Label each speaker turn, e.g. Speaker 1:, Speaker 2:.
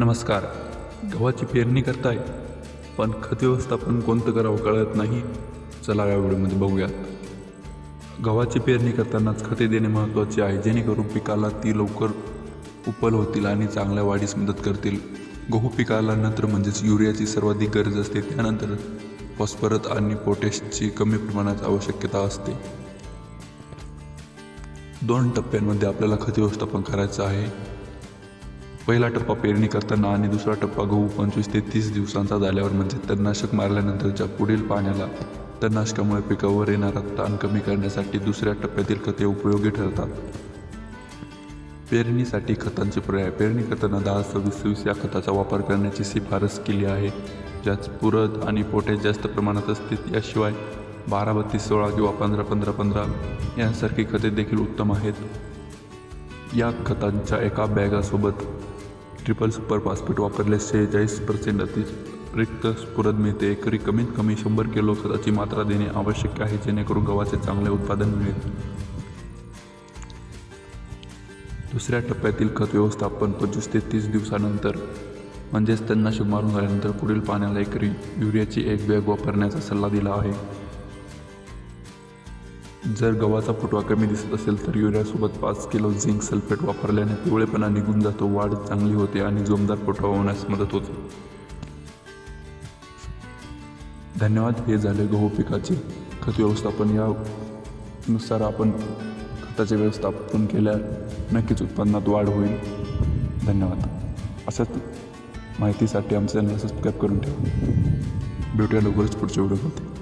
Speaker 1: नमस्कार. गव्हाची पेरणी करताय. पण खत व्यवस्थापन कोणतं करावं कळत नाही. चला या व्हिडिओमध्ये बघूयात. गव्हाची पेरणी करतानाच खते देणे महत्त्वाचे आहे. जेणेकरून पिकाला ती लवकर उपल होतील आणि चांगल्या वाढीस मदत करतील. गहू पिकाला नंतर म्हणजेच युरियाची सर्वाधिक गरज असते. त्यानंतर फॉस्फरस आणि पोटॅशची कमी प्रमाणात आवश्यकता असते. दोन टप्प्यांमध्ये आपल्याला खत व्यवस्थापन करायचं आहे. पहिला टप्पा पेरणी करताना आणि दुसरा टप्पा गहू पंचवीस ते तीस दिवसांचा झाल्यावर म्हणजे तणनाशक मारल्यानंतरच्या पुढील पाण्याला तणनाशकामुळे पिकावर येणारा ताण कमी करण्यासाठी दुसऱ्या टप्प्यातील खते उपयोगी ठरतात. पेरणीसाठी खतांचे पर्याय. पेरणी करताना दहा सव्वीस सव्वीस या खताचा वापर करण्याची शिफारस केली आहे ज्यात पुरद आणि पोटॅश जास्त प्रमाणात असते याशिवाय बारा बत्तीस सोळा किंवा पंधरा पंधरा पंधरा यांसारखी खते देखील उत्तम आहेत. या खतांच्या एका बॅगासोबत ट्रिपल सुपर फॉस्फेट वापरल्यास शेहेचाळीस पर्सेंट अतिरिक्त स्फुरद मिळते. एकरी कमीत कमी शंभर किलो खताची मात्रा देणे आवश्यक आहे जेणेकरून गव्हाचे चांगले उत्पादन मिळेल. दुसऱ्या टप्प्यातील खत व्यवस्थापन पंचवीस ते तीस दिवसानंतर म्हणजेच त्यांना मारून झाल्यानंतर पुढील पाण्याला एकरी युरियाची एक बॅग वापरण्याचा सल्ला दिला आहे. जर गव्हाचा फुटवा कमी दिसत असेल तर युरियासोबत पाच किलो झिंक सल्फेट वापरल्याने पिवळेपणा निघून जातो वाढ चांगली होते आणि जोमदार फुटवा होण्यास मदत होते. धन्यवाद. हे झाले गहू पिकाचे खत व्यवस्थापन. यानुसार आपण खताचे व्यवस्थापन केल्या नक्कीच उत्पन्नात वाढ होईल. धन्यवाद. असंच माहितीसाठी आमच्या चॅनल सबस्क्राईब करून ठेवा. भेटूया लवकरच पुढच्या व्हिडिओमध्ये.